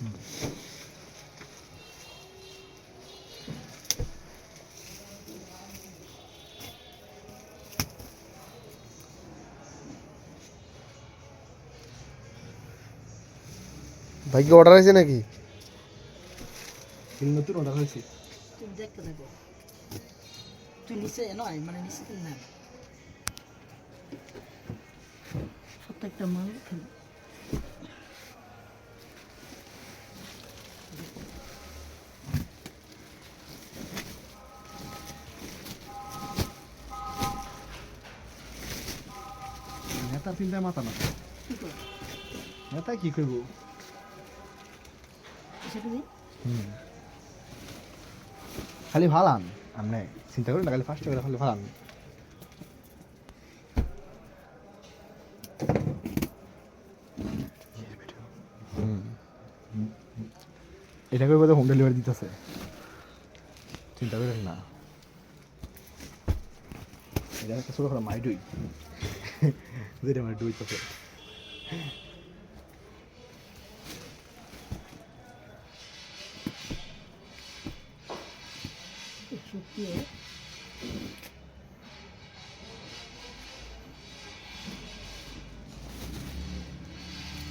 ভাই কি অর্ডার আছে নাকি নতুন অর্ডার হয়েছে। তুমি দেখতে থাকো তুই নিচে নয় মানে নিচে তুই না। প্রত্যেকটা মাল নেতা চিন্তায় মাথা না নেতা কি করব খালি ভালান আমনে চিন্তা করি না খালি ফার্স্ট করে খালি ভালান এটা করে বোধহয় হোম ডেলিভারি দিতেছে। চিন্তা করেন না। এটা একটা ছোটো করে মাই ডুই যেটা আমার ডুইতেছে সত্যি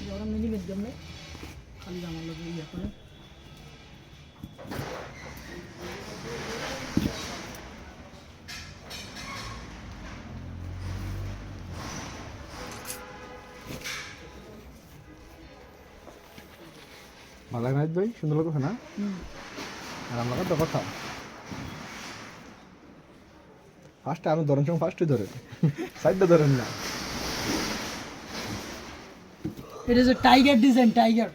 ওরা মিনি বেদ দেবে খালি আমার ভালো লাগে না ভাই সুন্দর লাগছে না? আর আমরা তো কথা? ফার্স্টে আমি ধরেন সময় ফার্স্টে ধরে সাইডটা ধরেন না যে টাইগার ডিজাইন টাইগার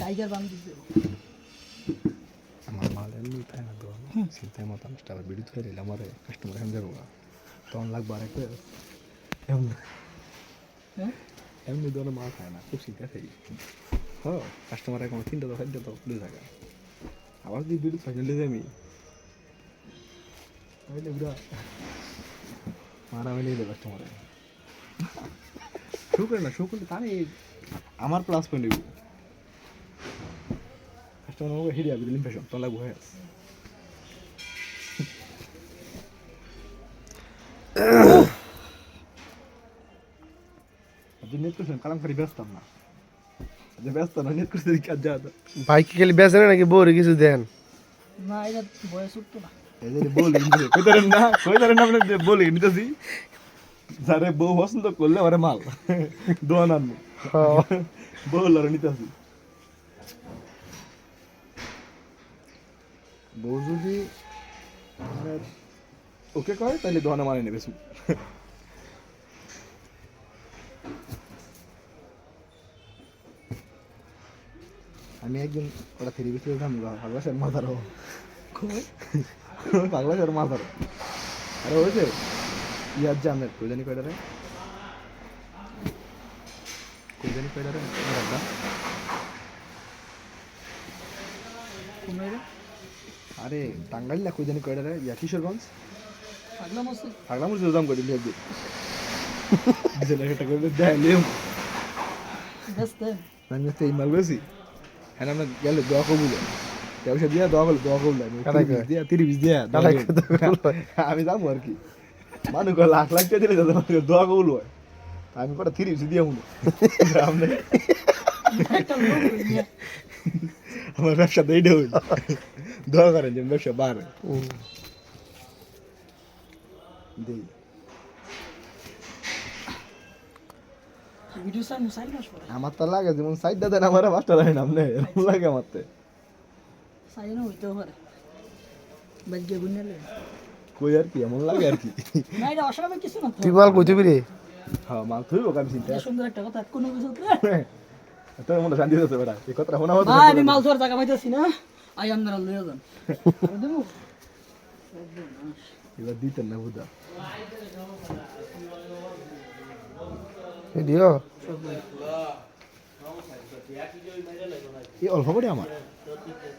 টাইগার বান দিছে আমার মাল এমনি তাই না তো। চিন্তায় মতো আমি ভিডিও ধরে নিলাম কাস্টমার এখানে যাব তখন লাগবে আর একটা এমনি হ্যাঁ এমনি ধরে মাল খায় না খুব চিন্তা খাই হ্যাঁ কাস্টমার এখন তিনটা তো চারটা তো খুলে থাকে আবার যদি ভিডিও ফাইনাল দিয়ে আমি তাহলে বুড়া মারা মেলে দেবে কাস্টমারে শো করে না শো করলে তাহলে আমার প্লাস পয়েন্ট দিব কাস্টমার আমাকে হিরিয়া বিল ইমপ্রেশন তো লাগবে হয়ে আছে যে নেট করছেন? কালাম করি ব্যস্ত না যে ব্যস্ত না নেট করছে কাজ যা ভাই কি খালি বেচে না নাকি বউরে কিছু দেন? না এটা বয়স উঠতো না। বলি কই ধরেন না কই ধরেন না আপনি বলি নিতেছি যারে বউ পছন্দ করলে আরে মাল। দোয়ান আনব বউ লড়ে নিতেছি বউ যদি মানে ওকে কয় তাহলে দোয়ানে মানে নেবে আমি একদিন ওটা ফিরে বেশি দাম ভালোবাসার মাথারও ভালোবাসার মাথারও আরে হয়েছে ইয়ার জামের কই জানি কয়টা রে? কই জানি কয়টা রে? দাদা কোন এটা আরে টাঙ্গাইল না কই জানি কয়টা রে? ইয়া কিশোরগঞ্জ? পাগলা মস্ত পাগলা মুরগি দাম করে দিলি একদিন। দিলে একটা করে দেয় লিম ব্যস্ত আমি তো এই মাল বেশি হ্যাঁ আমরা গেলে দোয়া কবুল পয়সা দিয়া দোয়া করলে দোয়া কবুল? দিয়া তিরিশ দিয়া? আমি যাব আর কি মানুষ লাখ লাখ টাকা দিলে যাতে দোয়া কবুল হয় আমি কটা তিরিশ দিয়া লোক নিয়ে আমার ব্যবসা তো এইটা হইল দোয়া করেন যে ব্যবসা বাড়ে। দেই আমার তো লাগে যেমন সাইড দেন আমার পাঁচটা লাগে না আপনি। এরকম লাগে আমার তো। সাই হইতেও পারে। বাজকে গুনে লে কই আর কি এমন লাগে আর কি? না এটা অস্বাভাবিক কিছু না তো। তুই বিরে হ্যাঁ মাল থইব আমি চিন্তা সুন্দর একটা কথা কোনো কিছু তোর মনে শান্তি হচ্ছে বেটা। এই কথাটা শোনা হতো আমি মাল ধর জায়গা পাইতেছি না। আই আপনারা লইয়া যান। দেবো? এবার দিতেন না বুঝা দিও এই অল্প করে আমার।